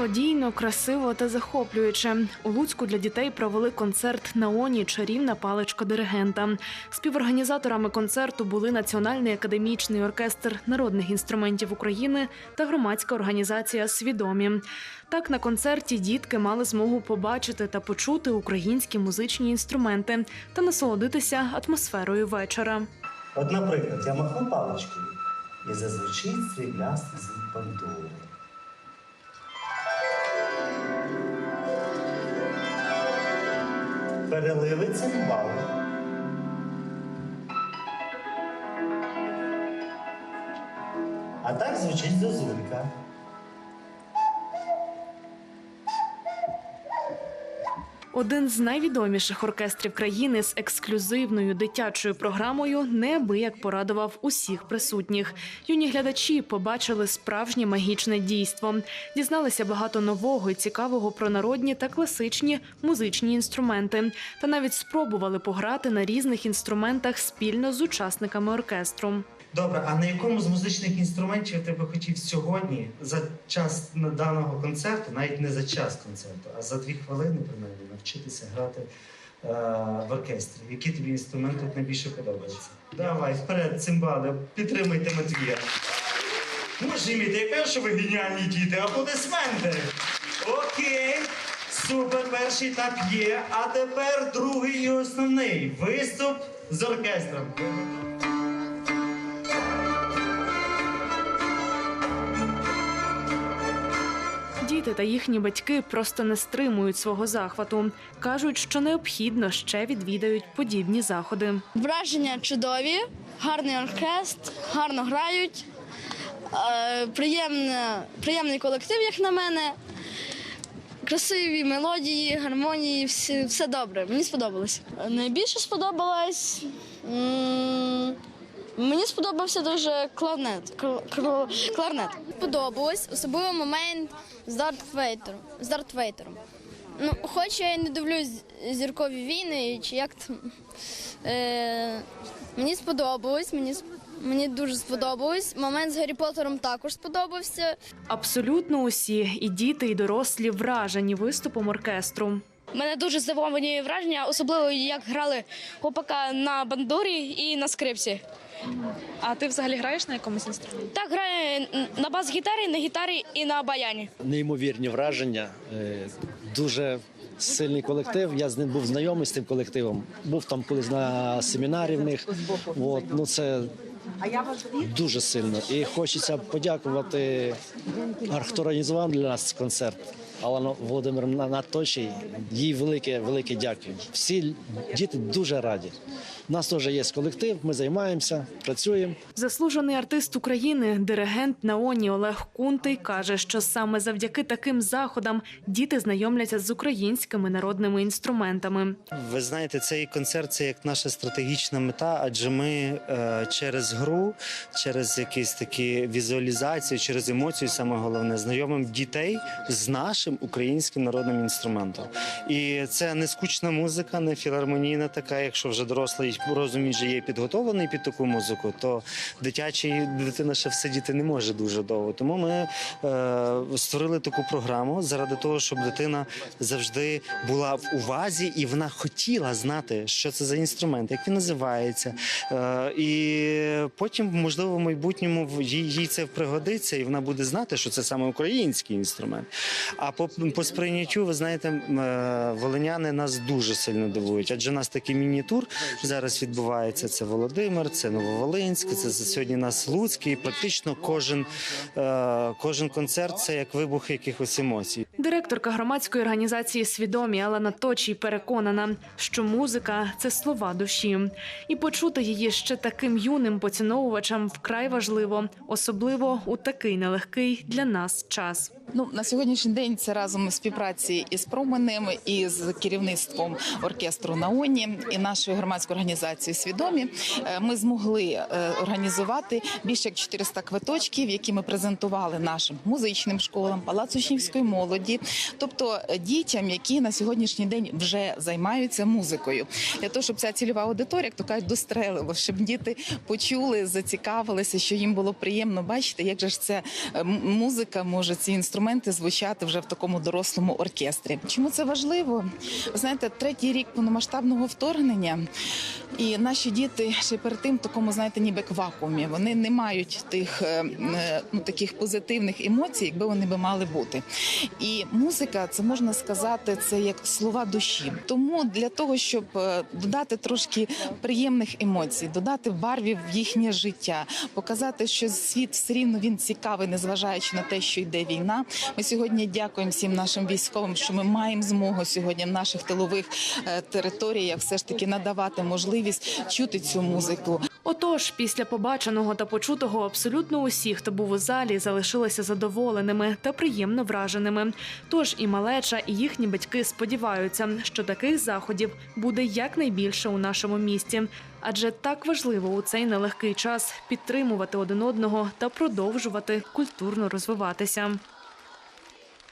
Неймовірно красиво та захоплююче. У Луцьку для дітей провели концерт Наоні Чарівна паличка диригента. Співорганізаторами концерту були Національний академічний оркестр народних інструментів України та громадська організація Свідомі. Так на концерті дітки мали змогу побачити та почути українські музичні інструменти та насолодитися атмосферою вечора. От, наприклад, я махну паличкою і зазвучить сріблястий звук бандури. Переливи цимбал. А так звучить зозулька. Один з найвідоміших оркестрів країни з ексклюзивною дитячою програмою неабияк порадував усіх присутніх. Юні глядачі побачили справжнє магічне дійство, дізналися багато нового і цікавого про народні та класичні музичні інструменти, та навіть спробували пограти на різних інструментах спільно з учасниками оркестру. Добре, а на якому з музичних інструментів ти би хотів сьогодні за час даного концерту, навіть не за час концерту, а за дві хвилини принаймні навчитися грати е, в оркестрі? Які тобі інструмент тут найбільше подобається? Давай, вперед, цимбали, підтримуйте Матвія. Може, Міти, я що ви геніальні діти, аплодисменти. Окей, супер, перший етап є. А тепер другий і основний виступ з оркестром. Діти та їхні батьки просто не стримують свого захвату. кажуть, що необхідно ще відвідають подібні заходи. Враження чудові, гарний оркестр, гарно грають. Е, приємне, приємний колектив, як на мене. Красиві мелодії, гармонії, все, все добре. Мені сподобалось. Найбільше сподобалось. Мені сподобався дуже кларнет. кл- кл- кларнет. Сподобалось, особливо момент з Дарт Вейтером. З Дарт Вейтером. Ну, хоч я і не дивлюсь зіркові війни, чи як там. Е, мені сподобалось, мені, сп- мені дуже сподобалось. Момент з Гаррі Поттером також сподобався. Абсолютно усі, і діти, і дорослі вражені виступом оркестру. Мене дуже здивовані враження, особливо як грали хлопака на бандурі і на скрипці. А ти взагалі граєш на якомусь інструменті? Так грає на бас-гітарі, на гітарі і на баяні. неймовірні враження. Е, Дуже сильний колектив. Я з ним був знайомий з тим колективом. Був там колись на семінарі в них. От, ну це дуже сильно. І хочеться подякувати, хто організував для нас концерт. Алану Володимирівна Наточій, їй велике, велике дякую. Всі діти дуже раді. У нас теж є колектив, ми займаємося, працюємо. Заслужений артист України, диригент Наоні Олег Кунтий каже, що саме завдяки таким заходам діти знайомляться з українськими народними інструментами. Ви знаєте, цей концерт це як наша стратегічна мета, адже ми е, через гру, через якісь такі візуалізації, через емоції, саме головне, знайомимо дітей з нашим українським народним інструментом. І це не скучна музика, не філармонійна така. Якщо вже дорослий розум вже є підготовлений під таку музику, то дитячий дитина ще всидіти не може дуже довго. Тому ми е, створили таку програму заради того, щоб дитина завжди була в увазі і вона хотіла знати, що це за інструмент, як він називається. Е, і потім, можливо, в майбутньому їй це пригодиться, і вона буде знати, що це саме український інструмент. А по, по сприйняттю, ви знаєте, е, волиняни нас дуже сильно дивують, адже у нас такий міні-тур зараз відбувається. Це Володимир, це Нововолинськ, це сьогодні нас Луцький. І практично кожен, е, кожен концерт це як вибух якихось емоцій. Директорка громадської організації Свідомі Алана Точій переконана, що музика це слова душі, і почути її ще таким юним поціновувачам вкрай важливо, особливо у такий нелегкий для нас час. Ну на сьогоднішній день це разом співпраці із променем і з керівництвом оркестру Наоні і нашої громадської організації свідомі. е, Ми змогли е, організувати більше як 400 квиточків, які ми презентували нашим музичним школам, палацу учнівської молоді, тобто е, дітям, які на сьогоднішній день вже займаються музикою, для того, щоб ця цільова аудиторія, як то кажуть, дострелила, щоб діти почули, зацікавилися, що їм було приємно бачити, як же ж це музика може ці інструменти інструменти звучати вже в такому дорослому оркестрі. Чому це важливо? Ви знаєте, третій рік повномасштабного вторгнення, і наші діти ще перед тим в такому, знаєте, ніби як вакуумі. Вони не мають тих е, е, ну, таких позитивних емоцій, якби вони би мали бути. І музика, це можна сказати, це як слова душі. Тому для того, щоб е, додати трошки приємних емоцій, додати барвів в їхнє життя, показати, що світ все рівно він цікавий, незважаючи на те, що йде війна. Ми сьогодні дякуємо всім нашим військовим, що ми маємо змогу сьогодні в наших тилових е, територіях все ж таки надавати можливість чути цю музику. Отож, після побаченого та почутого абсолютно усі, хто був у залі, залишилися задоволеними та приємно враженими. Тож і малеча, і їхні батьки сподіваються, що таких заходів буде якнайбільше у нашому місті. Адже так важливо у цей нелегкий час підтримувати один одного та продовжувати культурно розвиватися.